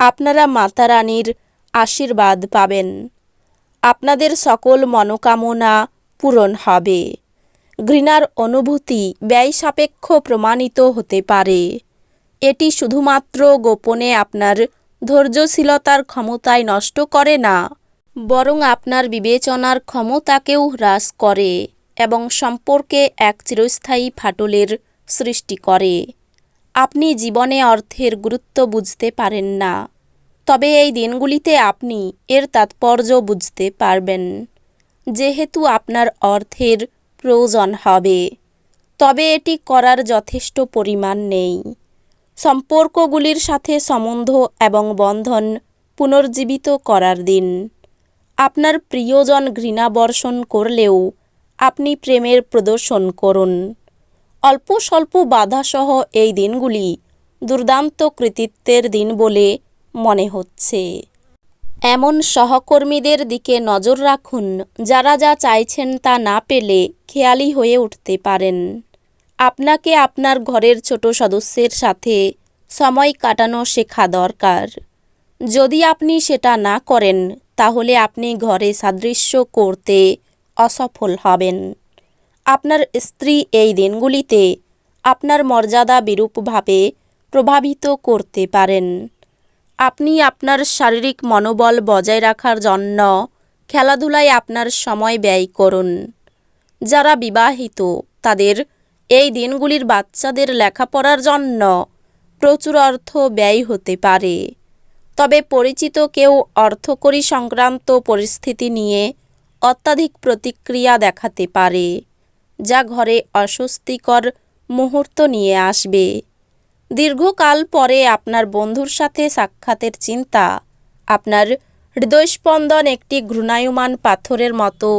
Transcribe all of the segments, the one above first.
আপনারা মাতারানীর আশীর্বাদ পাবেন। আপনাদের সকল মনোকামনা পূরণ হবে। ঘৃণার অনুভূতি ব্যয় সাপেক্ষ প্রমাণিত হতে পারে। এটি শুধুমাত্র গোপনে আপনার ধৈর্যশীলতার ক্ষমতায় নষ্ট করে না, বরং আপনার বিবেচনার ক্ষমতাকেও হ্রাস করে এবং সম্পর্কে এক চিরস্থায়ী ফাটলের সৃষ্টি করে। আপনি জীবনে অর্থের গুরুত্ব বুঝতে পারেন না। তবে এই দিনগুলিতে আপনি এর তাৎপর্য বুঝতে পারবেন, যেহেতু আপনার অর্থের প্রয়োজন হবে। তবে এটি করার যথেষ্ট পরিমাণ নেই। সম্পর্কগুলির সাথে সম্বন্ধ এবং বন্ধন পুনর্জীবিত করার দিন। আপনার প্রিয়জন ঘৃণা বর্ষণ করলেও আপনি প্রেমের প্রদর্শন করুন। অল্প স্বল্প বাধাসহ এই দিনগুলি দুর্দান্ত কৃতিত্বের দিন বলে মনে হচ্ছে। এমন সহকর্মীদের দিকে নজর রাখুন, যারা যা চাইছেন তা না পেলে খেয়ালি হয়ে উঠতে পারেন। আপনাকে আপনার ঘরের ছোট সদস্যের সাথে সময় কাটানো শেখা দরকার। যদি আপনি সেটা না করেন, তাহলে আপনি ঘরে সাদৃশ্য করতে অসফল হবেন। আপনার স্ত্রী এই দিনগুলিতে আপনার মর্যাদা বিরূপভাবে প্রভাবিত করতে পারেন। আপনি আপনার শারীরিক মনোবল বজায় রাখার জন্য খেলাধুলায় আপনার সময় ব্যয় করুন। যারা বিবাহিত, তাদের এই দিনগুলির বাচ্চাদের লেখাপড়ার জন্য প্রচুর অর্থ ব্যয় হতে পারে। তবে পরিচিত কেউ অর্থকরী সংক্রান্ত পরিস্থিতি নিয়ে অত্যাধিক প্রতিক্রিয়া দেখাতে পারে। যা ঘরে অস্বস্তিকর মুহূর্ত নিয়ে আসবে। দীর্ঘকাল পরে আপনার বন্ধুর সাথে সাক্ষাতের চিন্তা, আপনার হৃদয়স্পন্দন একটি ঘূর্ণায়মান পাথরের মতো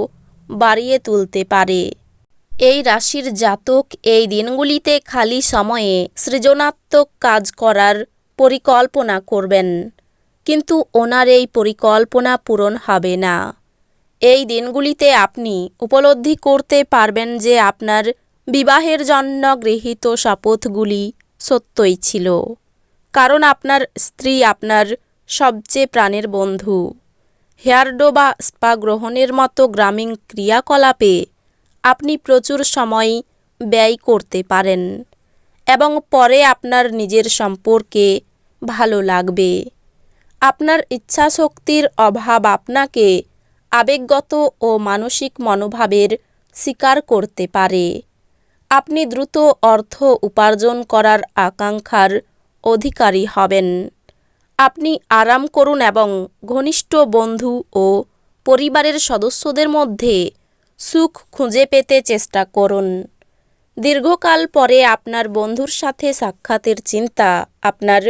বাড়িয়ে তুলতে পারে। এই রাশির জাতক এই দিনগুলিতে খালি সময়ে সৃজনাত্মক কাজ করার পরিকল্পনা করবেন, কিন্তু ওনার এই পরিকল্পনা পূরণ হবে না। এই দিনগুলিতে আপনি উপলব্ধি করতে পারবেন যে আপনার বিবাহের জন্য গৃহীত শপথগুলি সত্যই ছিল। কারণ আপনার স্ত্রী আপনার সবচেয়ে প্রাণের বন্ধু। হেয়ারডো বা স্পা গ্রহণের মতো গ্রামীণ ক্রিয়াকলাপে আপনি প্রচুর সময় ব্যয় করতে পারেন এবং পরে আপনার নিজের সম্পর্কে ভালো লাগবে। আপনার ইচ্ছাশক্তির অভাব আপনাকে আবেগগত ও মানসিক মনোভাবের শিকার করতে পারে। আপনি দ্রুত অর্থ উপার্জন করার আকাঙ্ক্ষার অধিকারী হবেন। আপনি আরাম করুন এবং ঘনিষ্ঠ বন্ধু ও পরিবারের সদস্যদের মধ্যে সুখ খুঁজে পেতে চেষ্টা করুন। দীর্ঘকাল পরে আপনার বন্ধুর সাথে সাক্ষাতের চিন্তা, আপনার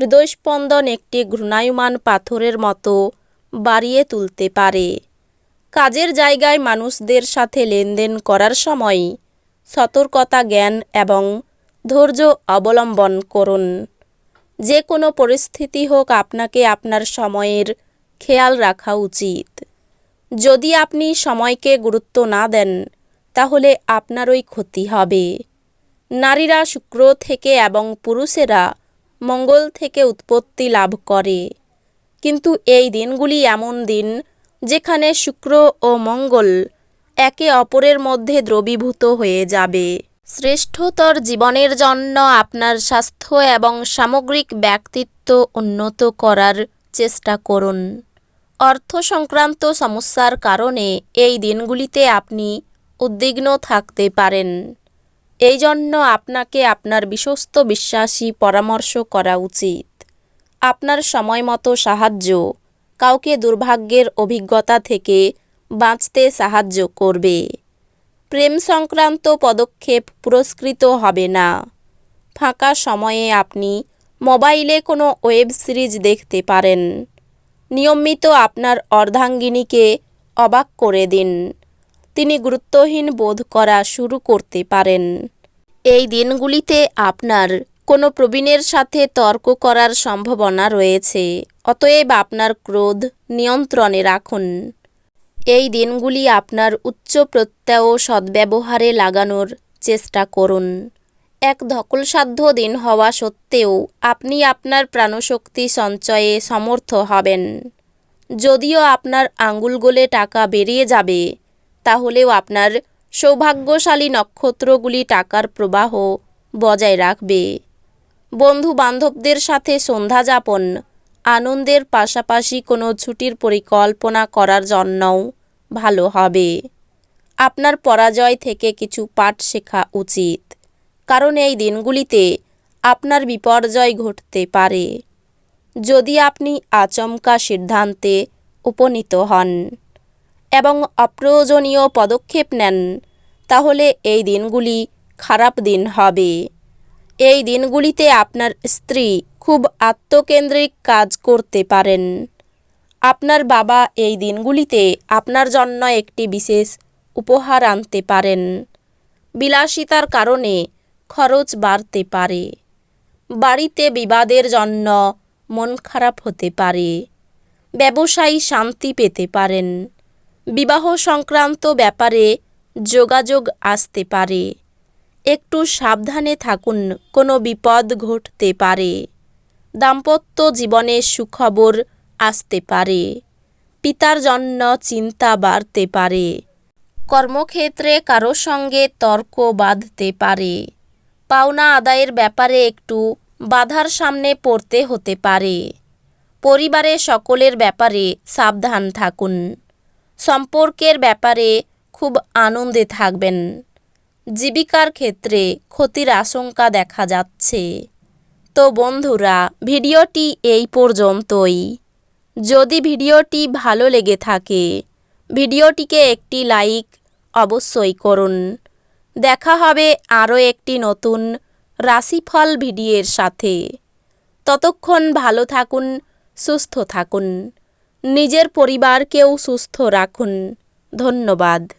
হৃদয়স্পন্দন একটি ঘূর্ণায়মান পাথরের মতো বাড়িয়ে তুলতে পারে। কাজের জায়গায় মানুষদের সাথে লেনদেন করার সময় সতর্কতা, জ্ঞান এবং ধৈর্য অবলম্বন করুন। যে কোনো পরিস্থিতি হোক, আপনাকে আপনার সময়ের খেয়াল রাখা উচিত। যদি আপনি সময়কে গুরুত্ব না দেন, তাহলে আপনারই ক্ষতি হবে। নারীরা শুক্র থেকে এবং পুরুষেরা মঙ্গল থেকে উৎপত্তি লাভ করে। কিন্তু এই দিনগুলি এমন দিন যেখানে শুক্র ও মঙ্গল একে অপরের মধ্যে দ্রবীভূত হয়ে যাবে। শ্রেষ্ঠতর জীবনের জন্য আপনার স্বাস্থ্য এবং সামগ্রিক ব্যক্তিত্ব উন্নত করার চেষ্টা করুন। অর্থ সংক্রান্ত সমস্যার কারণে এই দিনগুলিতে আপনি উদ্বিগ্ন থাকতে পারেন। এই জন্য আপনাকে আপনার বিশ্বস্ত বিশ্বাসী পরামর্শ করা উচিত। আপনার সময় মতো সাহায্য, কাউকে দুর্ভাগ্যের অভিজ্ঞতা থেকে বাঁচতে সাহায্য করবে। প্রেম সংক্রান্ত পদক্ষেপ পুরস্কৃত হবে না। ফাঁকা সময়ে আপনি মোবাইলে কোনো ওয়েব সিরিজ দেখতে পারেন। নিয়মিত আপনার অর্ধাঙ্গিনীকে অবাক করে দিন। তিনি গুরুত্বহীন বোধ করা শুরু করতে পারেন। এই দিনগুলিতে আপনার কোনো প্রবীণের সাথে তর্ক করার সম্ভাবনা রয়েছে। অতএব আপনার ক্রোধ নিয়ন্ত্রণে রাখুন। এই দিনগুলি আপনার উচ্চ প্রত্যয় ও সদ্ব্যবহারে লাগানোর চেষ্টা করুন। এক ধকলসাধ্য দিন হওয়া সত্ত্বেও আপনি আপনার প্রাণশক্তি সঞ্চয়ে সমর্থ হবেন। যদিও আপনার আঙ্গুল গোলে টাকা বেরিয়ে যাবে, তাহলেও আপনার সৌভাগ্যশালী নক্ষত্রগুলি টাকার প্রবাহ বজায় রাখবে। বন্ধু বান্ধবদের সাথে সন্ধ্যা যাপন, আনন্দের পাশাপাশি কোনো ছুটির পরিকল্পনা করার জন্যও ভালো হবে। আপনার পরাজয় থেকে কিছু পাঠ শেখা উচিত, কারণ এই দিনগুলিতে আপনার বিপর্যয় ঘটতে পারে। যদি আপনি আচমকা সিদ্ধান্তে উপনীত হন এবং অপ্রয়োজনীয় পদক্ষেপ নেন, তাহলে এই দিনগুলি খারাপ দিন হবে। এই দিনগুলিতে আপনার স্ত্রী খুব আত্মকেন্দ্রিক কাজ করতে পারেন। আপনার বাবা এই দিনগুলিতে আপনার জন্য একটি বিশেষ উপহার আনতে পারেন। বিলাসিতার কারণে খরচ বাড়তে পারে। বাড়িতে বিবাদের জন্য মন খারাপ হতে পারে। ব্যবসায়ী শান্তি পেতে পারেন। বিবাহ সংক্রান্ত ব্যাপারে যোগাযোগ আসতে পারে। একটু সাবধানে থাকুন, কোনো বিপদ ঘটতে পারে। দাম্পত্য জীবনে সুখবর আসতে পারে। পিতার জন্য চিন্তা বাড়তে পারে। কর্মক্ষেত্রে কারও সঙ্গে তর্ক বাঁধতে পারে। পাওনা আদায়ের ব্যাপারে একটু বাধার সামনে পড়তে হতে পারে। পরিবারে সকলের ব্যাপারে সাবধান থাকুন। সম্পর্কের ব্যাপারে খুব আনন্দে থাকবেন। জীবিকার ক্ষেত্রে ক্ষতির আশঙ্কা দেখা যাচ্ছে। তো বন্ধুরা, ভিডিওটি এই পর্যন্তই। যদি ভিডিওটি ভালো লেগে থাকে, ভিডিওটিকে একটি লাইক অবশ্যই করুন। দেখা হবে আরও একটি নতুন রাশিফল ভিডিওর সাথে। ততক্ষণ ভালো থাকুন, সুস্থ থাকুন। নিজের পরিবারকেও সুস্থ রাখুন। ধন্যবাদ।